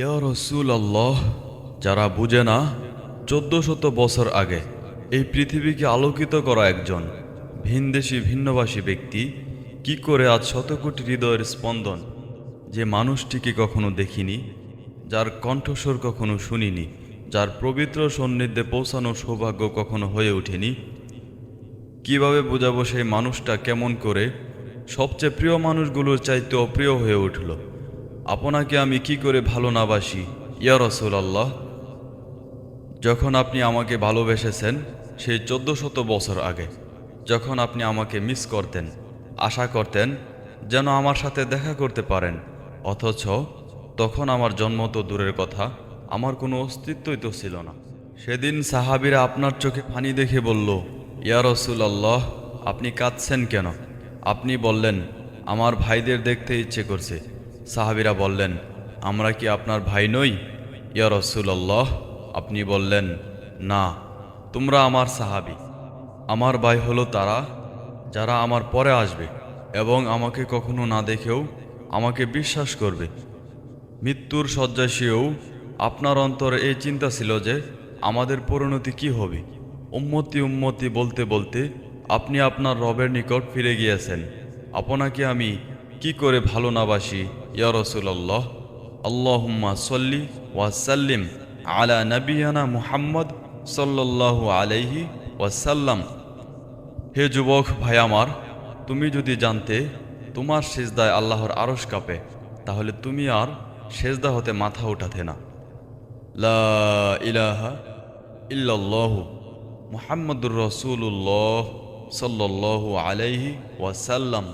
ইয়া রসুল আল্লাহ যারা বুঝে না, চোদ্দ শত বছর আগে এই পৃথিবীকে আলোকিত করা একজন ভিনদেশি ভিন্নভাষী ব্যক্তি কি করে আজ শত কোটি হৃদয়ের স্পন্দন যে মানুষটিকে কখনো দেখিনি, যার কণ্ঠস্বর কখনো শুনিনি, যার পবিত্র সন্নিধ্যে পৌঁছানোর সৌভাগ্য কখনো হয়ে ওঠেনি? কীভাবে বোঝাবো সেই মানুষটা কেমন করে সবচেয়ে প্রিয় মানুষগুলোর চাইতে অপ্রিয় হয়ে উঠল? আপনাকে আমি কি করে ভালো না বাসি? ইয়া রসুলাল্লাহ। যখন আপনি আমাকে ভালোবেসেছেন, সেই চোদ্দ শত বছর আগে, যখন আপনি আমাকে মিস করতেন, আশা করতেন যেন আমার সাথে দেখা করতে পারেন, অথচ তখন আমার জন্ম তো দূরের কথা, আমার কোনো অস্তিত্বই তো ছিল না। সেদিন সাহাবিরা আপনার চোখে পানি দেখে বলল, ইয়া রসুল আল্লাহ আপনি কাঁদছেন কেন? আপনি বললেন, আমার ভাইদের দেখতে ইচ্ছে করছে। সাহাবিরা বললেন, আমরা কি আপনার ভাই নই? ইয়া রসুলাল্লাহ। আপনি বললেন, না, তোমরা আমার সাহাবি। আমার ভাই হলো তারা, যারা আমার পরে আসবে এবং আমাকে কখনো না দেখেও আমাকে বিশ্বাস করবে। মৃত্যুর শয্যায় শুয়েও আপনার অন্তরে এই চিন্তা ছিল যে আমাদের পরিণতি কি হবে। উম্মতি উম্মতি বলতে বলতে আপনি আপনার রবের নিকট ফিরে গিয়েছেন। আপনাকে আমি কি করে ভালো না বাসি? ইয়া রসুল্লাহ আল্লাহুম্মা সল্লি ওয়াসাল্লিম আলা নবিয়ানা মুহাম্মদ সাল্লাল্লাহু আলাইহি ওয়াসাল্লাম হে যুবক ভাই আমার, তুমি যদি জানতে তোমার সেজদায় আল্লাহর আরশ কাঁপে, তাহলে তুমি আর সেজদা হতে মাথা উঠাতে না। লা ইলাহা মুহাম্মদুর রসুল্লাহ সাল্লাল্লাহু আলাইহি ওয়াসাল্লাম